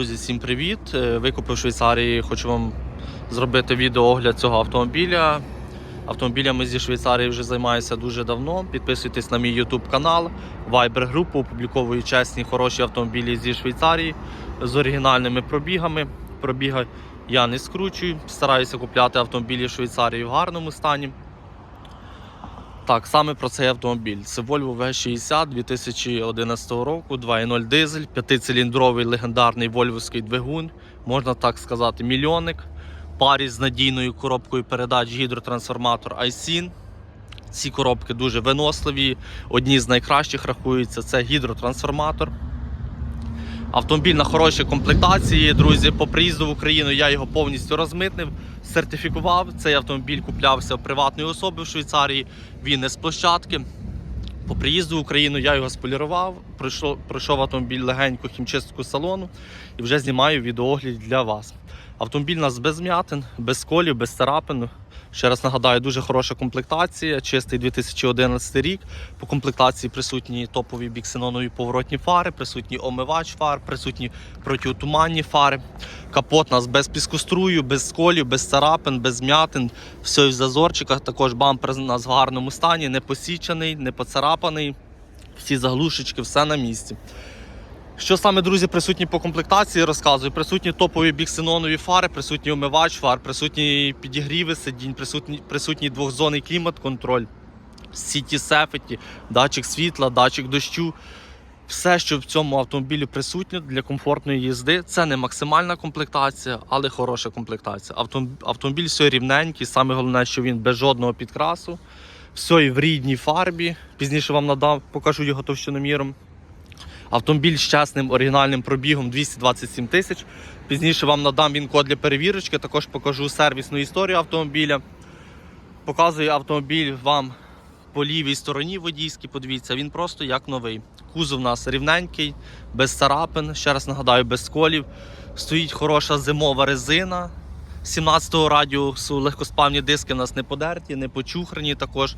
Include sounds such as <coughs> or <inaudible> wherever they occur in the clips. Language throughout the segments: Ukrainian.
Друзі, всім привіт! Е, Викупив Швейцарії. Хочу вам зробити відеоогляд цього автомобіля. Автомобілями зі Швейцарії вже займаюся дуже давно. Підписуйтесь на мій YouTube канал, Viber групу, опубліковую чесні, хороші автомобілі зі Швейцарії з оригінальними пробігами. Пробіги я не скручую, стараюся купляти автомобілі в Швейцарії в гарному стані. Так, саме про цей автомобіль. Це Volvo V60 2011 року, 2.0 дизель, п'ятициліндровий легендарний вольвовський двигун, можна так сказати, мільйонник. Парі з надійною коробкою передач гідротрансформатор iSyn. Ці коробки дуже виносливі. Одні з найкращих рахуються це гідротрансформатор. Автомобіль на хорошій комплектації, друзі. По приїзду в Україну я його повністю розмитнив, сертифікував. Цей автомобіль куплявся приватної особи в Швейцарії. Він не з площадки. По приїзду в Україну я його сполірував, пройшов, пройшов автомобіль легеньку хімчистку салону і вже знімаю відеогляд для вас. Автомобіль у нас без м'ятин, без колів, без царапин. Ще раз нагадаю, дуже хороша комплектація, чистий 2011 рік. По комплектації присутні топові біксенонові поворотні фари, присутній омивач фар, присутні протиотуманні фари. Капот у нас без піскострую, без сколів, без царапин, без м'ятин. Все в зазорчиках. Також бампер у нас в гарному стані, не посічений, не поцарапаний. Всі заглушечки, все на місці. Що саме, друзі, присутні по комплектації, розказую. Присутні топові біксенонові фари, присутній омивач фар, присутні підігріви сидінь, присутній, присутній двохзонний клімат-контроль, сіті сефеті, датчик світла, датчик дощу. Все, що в цьому автомобілі присутнє для комфортної їзди, це не максимальна комплектація, але хороша комплектація. Автомобіль все рівненький, саме головне, що він без жодного підкрасу, все і в рідній фарбі. Пізніше вам надам, покажу його товщиноміром. Автомобіль з чесним оригінальним пробігом 227 тисяч. Пізніше вам надам він код для перевірочки, також покажу сервісну історію автомобіля. Показую автомобіль вам по лівій стороні водійській, подивіться, він просто як новий. Кузов у нас рівненький, без царапин, ще раз нагадаю, без сколів. Стоїть хороша зимова резина. 17-го радіусу легкоспавні диски у нас не подерті, не почухрані. Також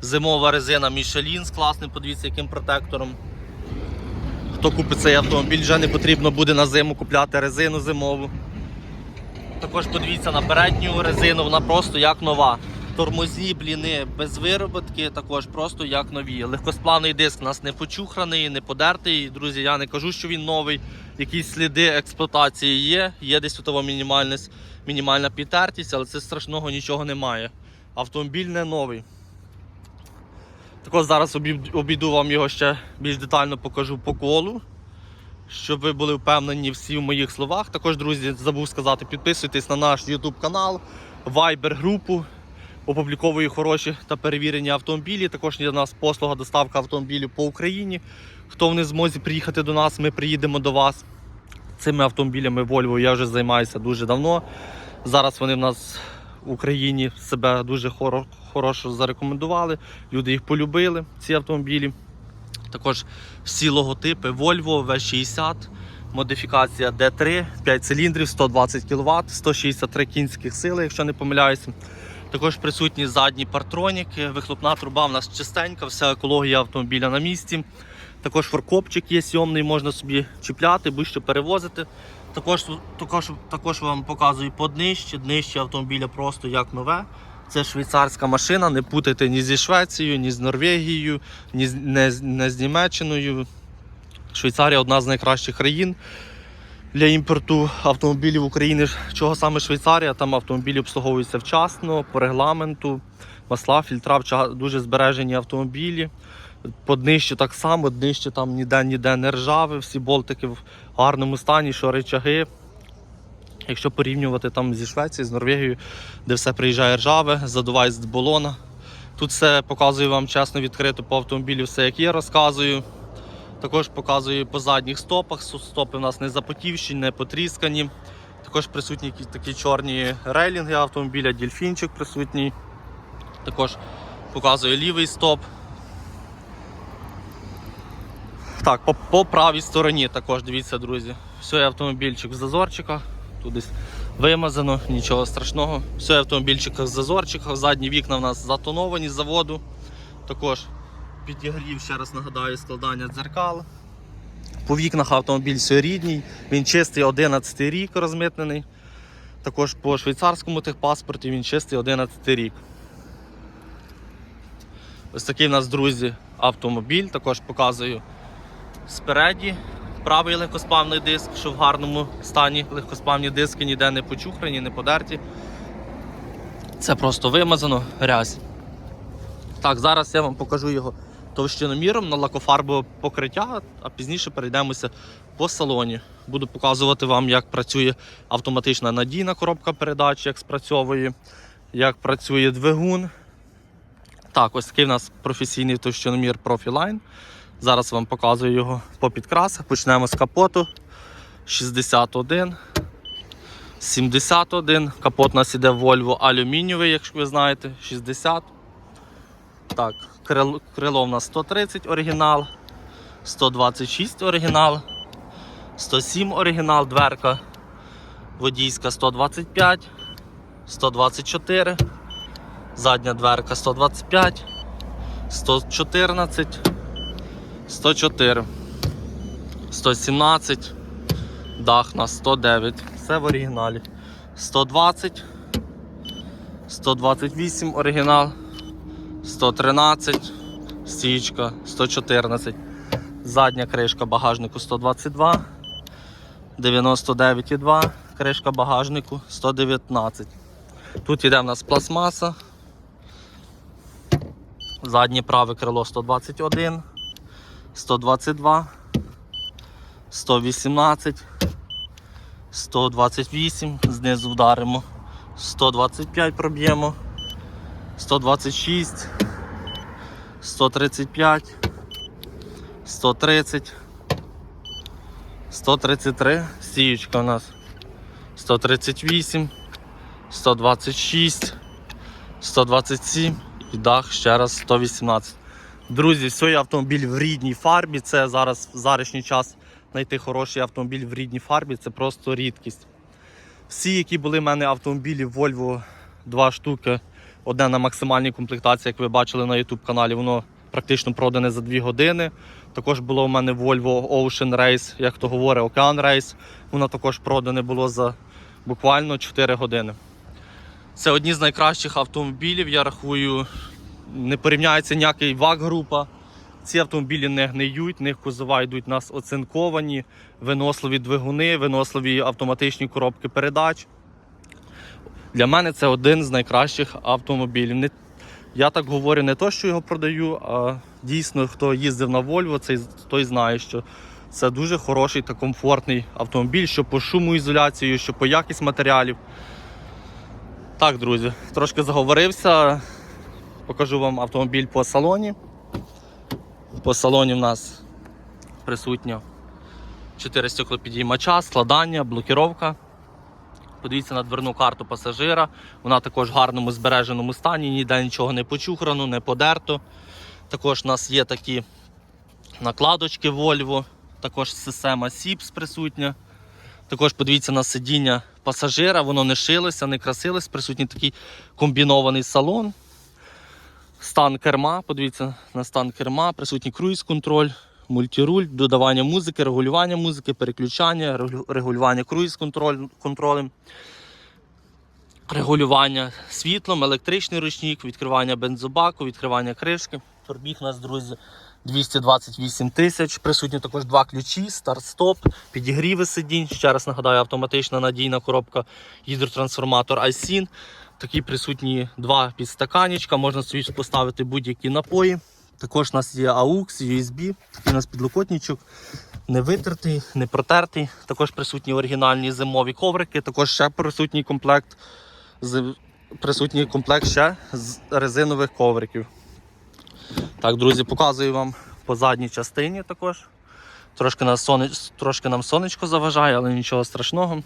зимова резина Michelin з класним, подивіться, яким протектором. Хто купить цей автомобіль, вже не потрібно буде на зиму купляти резину зимову. Також подивіться на передню резину, вона просто як нова. Тормозні бліни без вироботки, також просто як нові. Легкосплавний диск у нас не почухраний, не подертий. Друзі, я не кажу, що він новий. Якісь сліди експлуатації є. Є десь тут мінімальна, мінімальна підтертість, але це страшного нічого немає. Автомобіль не новий. Також зараз обійду вам його ще більш детально покажу по колу, щоб ви були впевнені всі в моїх словах. Також, друзі, забув сказати, підписуйтесь на наш YouTube канал, Viber групу. Опубліковую хороші та перевірені автомобілі. Також є у нас послуга доставка автомобілів по Україні. Хто в не змозі приїхати до нас, ми приїдемо до вас. Цими автомобілями Volvo я вже займаюся дуже давно. Зараз вони в нас в Україні себе дуже хоро- хорошо зарекомендували. Люди їх полюбили, ці автомобілі. Також всі логотипи Volvo V60, модифікація D3, 5 циліндрів, 120 кВт, 163 кінських сили, якщо не помиляюся. Також присутні задні партроніки, вихлопна труба в нас чистенька, вся екологія автомобіля на місці. Також форкопчик є сйомний, можна собі чіпляти, будь-що перевозити. Також, також, також вам показую по днище. Автомобіля просто як нове. Це швейцарська машина, не путайте ні зі Швецією, ні з Норвегією, ні не, не з Німеччиною. Швейцарія одна з найкращих країн для імпорту автомобілів України. Чого саме Швейцарія? Там автомобілі обслуговуються вчасно, по регламенту, масла, фільтра, дуже збережені автомобілі. По днищу так само, днище там ніде ніде не ржаве, всі болтики в гарному стані, що речаги. Якщо порівнювати там зі Швецією, з Норвегією, де все приїжджає ржаве, задуває з балона. Тут все показую вам чесно відкрито по автомобілю, все як є, розказую. Також показую по задніх стопах. Стопи у нас не запотівші, не потріскані. Також присутні такі чорні рейлінги автомобіля, дельфінчик присутній. Також показую лівий стоп. Так, по, по правій стороні також дивіться, друзі. Все автомобільчик в зазорчиках. Тут десь вимазано, нічого страшного. Все автомобільчик в зазорчиках. Задні вікна в нас затоновані з заводу. Також підігрів, ще раз нагадаю, складання дзеркал. По вікнах автомобіль все рідній, він чистий 11 рік розмитнений. Також по швейцарському техпаспорті він чистий 11 рік. Ось такий в нас, друзі, автомобіль. Також показую спереді. Правий легкоспавний диск, що в гарному стані легкоспавні диски ніде не почухрані, не подерті. Це просто вимазано, грязь. Так, зараз я вам покажу його товщиноміром на лакофарбове покриття, а пізніше перейдемося по салоні. Буду показувати вам, як працює автоматична надійна коробка передач, як спрацьовує, як працює двигун. Так, ось такий у нас професійний товщиномір Profiline. Зараз вам показую його по підкрасах. Почнемо з капоту. 61. 71. Капот у нас іде Volvo алюмінієвий, якщо ви знаєте, 60. Так, крило, крило в нас 130 оригінал, 126 оригінал, 107 оригінал, дверка водійська 125, 124, задня дверка 125, 114, 104, 117, дах на 109. Все в оригіналі. 120, 128 оригінал. 113, стічка 114, задня кришка багажнику 122, 99,2, кришка багажнику 119. Тут йде в нас пластмаса, заднє праве крило 121, 122, 118, 128, знизу вдаримо, 125 проб'ємо. 126, 135, 130, 133, сіючка у нас. 138, 126, 127 і дах ще раз 118. Друзі, сьогодні автомобіль в рідній фарбі. Це зараз в зарішній час знайти хороший автомобіль в рідній фарбі це просто рідкість. Всі, які були в мене автомобілі Volvo, два штуки. Одне на максимальній комплектації, як ви бачили на YouTube каналі, воно практично продане за 2 години. Також було у мене Volvo Ocean Race, як то говорить, Ocean Race. Воно також продане було за буквально 4 години. Це одні з найкращих автомобілів, я рахую, не порівняється ніякий ВАГ-група. Ці автомобілі не гниють, в них кузова йдуть у нас оцинковані, виносливі двигуни, виносливі автоматичні коробки передач. Для мене це один з найкращих автомобілів. Я так говорю не то, що його продаю, а дійсно, хто їздив на Volvo, цей, той знає, що це дуже хороший та комфортний автомобіль, що по шумоізоляції, що по якість матеріалів. Так, друзі, трошки заговорився. Покажу вам автомобіль по салоні. По салоні в нас присутньо 4 стеклопідіймача, складання, блокіровка. Подивіться на дверну карту пасажира. Вона також в гарному збереженому стані, ніде нічого не почухрано, не подерто. Також у нас є такі накладочки Volvo, також система SIPS присутня. Також подивіться на сидіння пасажира, воно не шилося, не красилось, присутній такий комбінований салон. Стан керма, подивіться на стан керма, присутній круїз-контроль, мультируль, додавання музики, регулювання музики, переключання, регулювання круїз-контролем, регулювання світлом, електричний ручник, відкривання бензобаку, відкривання кришки. Пробіг у нас, друзі, 228 тисяч. Присутні також два ключі, старт-стоп, підігріви сидінь. Ще раз нагадаю, автоматична надійна коробка гідротрансформатор iSyn. Такі присутні два підстаканічка, можна собі поставити будь-які напої. Також у нас є AUX, USB, такий у нас підлокотничок, не витертий, не протертий. Також присутні оригінальні зимові коврики, також ще присутній комплект, присутній комплект ще з резинових ковриків. Так, друзі, показую вам по задній частині також. Трошки, нас сонеч... Трошки нам сонечко заважає, але нічого страшного.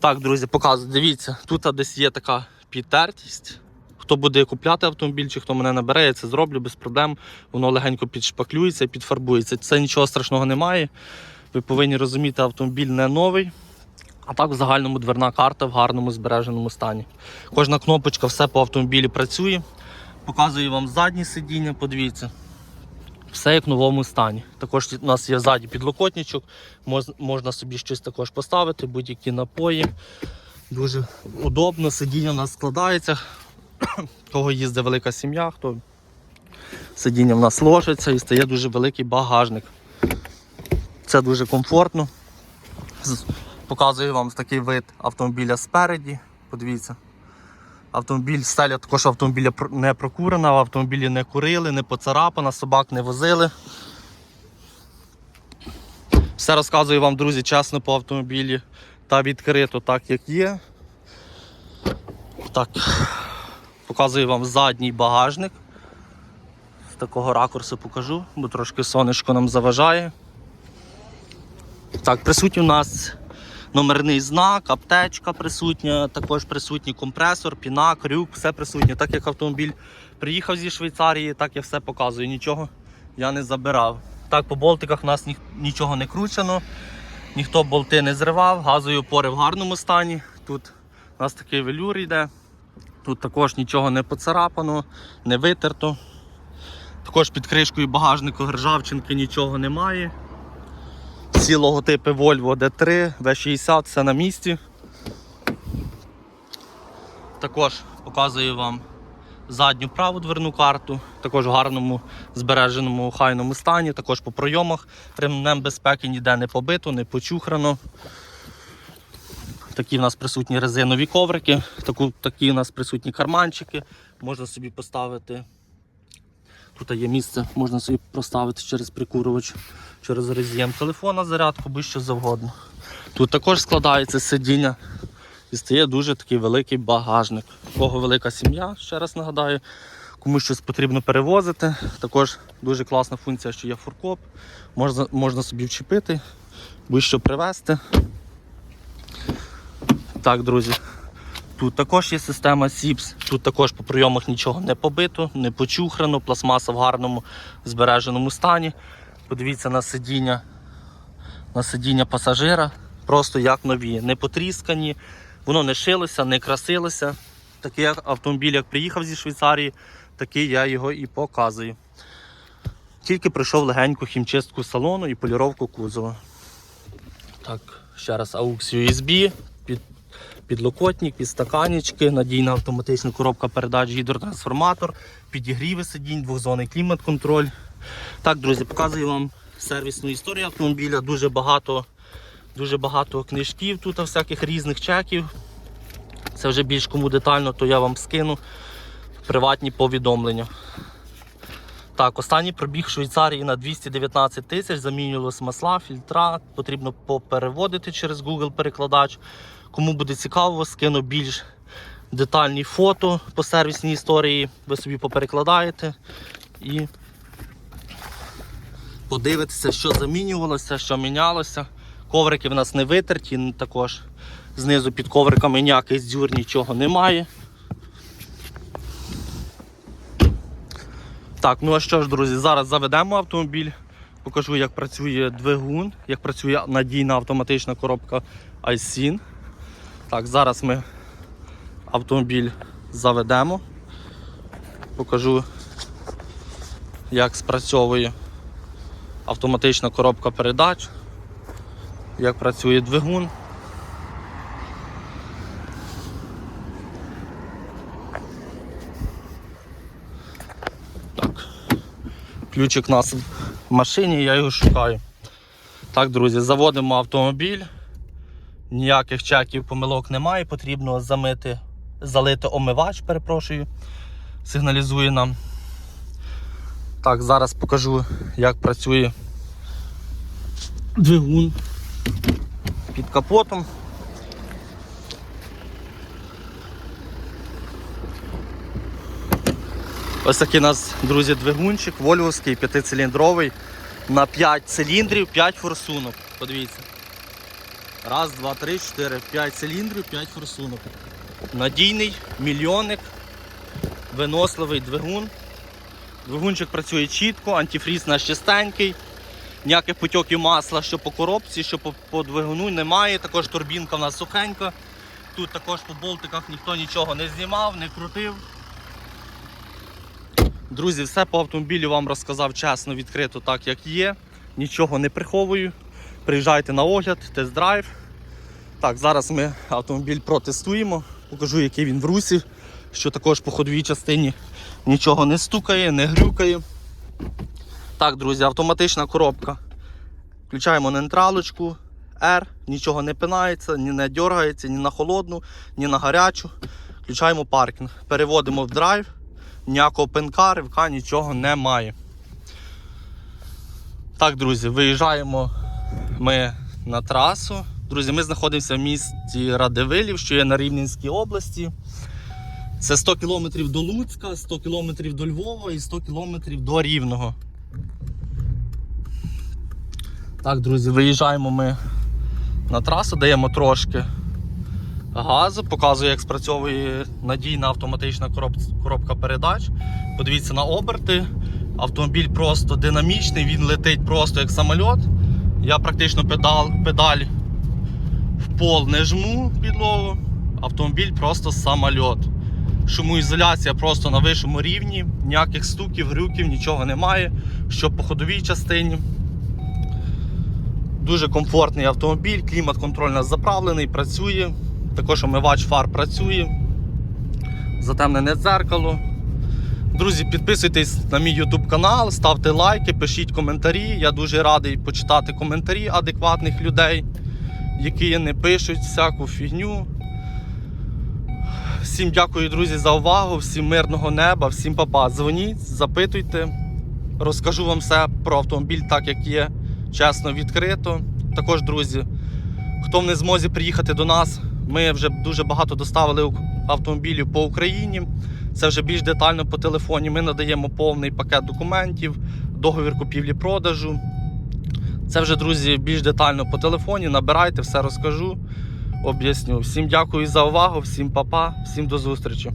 Так, друзі, показую. Дивіться, тут десь є така підтертість. Хто буде купляти автомобіль, чи хто мене набере, я це зроблю без проблем. Воно легенько підшпаклюється і підфарбується. Це нічого страшного немає. Ви повинні розуміти, автомобіль не новий. А так в загальному дверна карта в гарному збереженому стані. Кожна кнопочка, все по автомобілі працює. Показую вам заднє сидіння, подивіться. Все як в новому стані. Також у нас є ззаді підлокотничок, можна собі щось також поставити, будь-які напої. Дуже удобно, сидіння у нас складається. <coughs> Кого їздить велика сім'я, хто сидіння в нас ложиться і стає дуже великий багажник. Це дуже комфортно. Показую вам такий вид автомобіля спереді. Подивіться. Автомобіль, стеля також автомобіля не прокурена, в автомобілі не курили, не поцарапана, собак не возили. Все розказую вам, друзі, чесно по автомобілі та відкрито так, як є. Так, показую вам задній багажник. З такого ракурсу покажу, бо трошки сонечко нам заважає. Так, присутній у нас номерний знак, аптечка присутня, також присутній компресор, пінак, крюк, все присутнє. Так як автомобіль приїхав зі Швейцарії, так я все показую. Нічого я не забирав. Так, по болтиках у нас нічого не кручено, ніхто болти не зривав, газові опори в гарному стані. Тут у нас такий велюр йде. Тут також нічого не поцарапано, не витерто. Також під кришкою багажнику ржавчинки нічого немає. Всі логотипи Volvo D3, V60, все на місці. Також показую вам задню праву дверну карту, також в гарному збереженому охайному стані, також по пройомах ремнем безпеки ніде не побито, не почухрано. Такі в нас присутні резинові коврики, таку, такі у нас присутні карманчики. Можна собі поставити. Тут є місце, можна собі проставити через прикурювач, через роз'єм телефона, зарядку, будь-що завгодно. Тут також складається сидіння і стає дуже такий великий багажник. У Кого велика сім'я, ще раз нагадаю, комусь щось потрібно перевозити. Також дуже класна функція, що є фуркоп. Можна, можна собі вчепити, будь-що привезти. Так, друзі. Тут також є система SIPS, тут також по прийомах нічого не побито, не почухрано, пластмаса в гарному збереженому стані. Подивіться на сидіння, на сидіння пасажира, просто як нові, не потріскані, воно не шилося, не красилося. Такий автомобіль, як приїхав зі Швейцарії, такий я його і показую. Тільки пройшов легеньку хімчистку салону і поліровку кузова. Так, ще раз AUX USB, під, підлокотник, підстаканечки, надійна автоматична коробка передач, гідротрансформатор, підігріви сидінь, двохзонний клімат-контроль. Так, друзі, показую вам сервісну історію автомобіля. Дуже багато, дуже багато книжків тут, всяких різних чеків. Це вже більш кому детально, то я вам скину приватні повідомлення. Так, останній пробіг в Швейцарії на 219 тисяч, замінювалось масла, фільтра, потрібно попереводити через Google перекладач. Кому буде цікаво, скину більш детальні фото по сервісній історії. Ви собі поперекладаєте і подивитеся, що замінювалося, що мінялося. Коврики в нас не витерті, також знизу під ковриками ніяких дзюр, нічого немає. Так, ну а що ж, друзі, зараз заведемо автомобіль, покажу, як працює двигун, як працює надійна автоматична коробка iSyn. Так, зараз ми автомобіль заведемо. Покажу, як спрацьовує автоматична коробка передач, як працює двигун. Так. Ключик у нас в машині, я його шукаю. Так, друзі, заводимо автомобіль. Ніяких чеків, помилок немає, потрібно замити, залити омивач, перепрошую, сигналізує нам. Так, зараз покажу, як працює двигун під капотом. Ось такий у нас, друзі, двигунчик, вольвовський, п'ятициліндровий, на 5 циліндрів, 5 форсунок. Подивіться. Раз, два, три, чотири, п'ять циліндрів, п'ять форсунок. Надійний, мільйонник, виносливий двигун. Двигунчик працює чітко, антифріз наш чистенький. Ніяких потьоків масла, що по коробці, що по, по двигуну немає. Також турбінка в нас сухенька. Тут також по болтиках ніхто нічого не знімав, не крутив. Друзі, все по автомобілю вам розказав чесно, відкрито, так як є. Нічого не приховую. Приїжджайте на огляд, тест-драйв. Так, зараз ми автомобіль протестуємо. Покажу, який він в русі, що також по ходовій частині нічого не стукає, не грюкає. Так, друзі, автоматична коробка. Включаємо нейтралочку R, нічого не пинається, ні не дергається, ні на холодну, ні на гарячу. Включаємо паркінг. Переводимо в драйв, ніякого пинка, ривка, нічого немає. Так, друзі, виїжджаємо ми на трасу. Друзі, ми знаходимося в місті Радивилів, що є на Рівненській області. Це 100 км до Луцька, 100 км до Львова і 100 км до Рівного. Так, друзі, виїжджаємо ми на трасу, даємо трошки газу, показую, як спрацьовує надійна автоматична коробка передач. Подивіться на оберти. Автомобіль просто динамічний, він летить просто як самоліт. Я практично педаль, педаль в пол не жму підлогу. Автомобіль просто самольот. Шумоізоляція просто на вищому рівні, ніяких стуків, грюків, нічого немає. Що по ходовій частині. Дуже комфортний автомобіль, клімат-контроль у нас заправлений, працює. Також омивач фар працює. Затемнене дзеркало. Друзі, підписуйтесь на мій YouTube канал, ставте лайки, пишіть коментарі. Я дуже радий почитати коментарі адекватних людей, які не пишуть всяку фігню. Всім дякую, друзі, за увагу, всім мирного неба, всім папа. Дзвоніть, запитуйте. Розкажу вам все про автомобіль так, як є, чесно, відкрито. Також, друзі, хто не змозі приїхати до нас, ми вже дуже багато доставили автомобілів по Україні. Це вже більш детально по телефоні. Ми надаємо повний пакет документів, договір купівлі-продажу. Це вже, друзі, більш детально по телефоні. Набирайте, все розкажу, об'ясню. Всім дякую за увагу, всім папа, всім до зустрічі.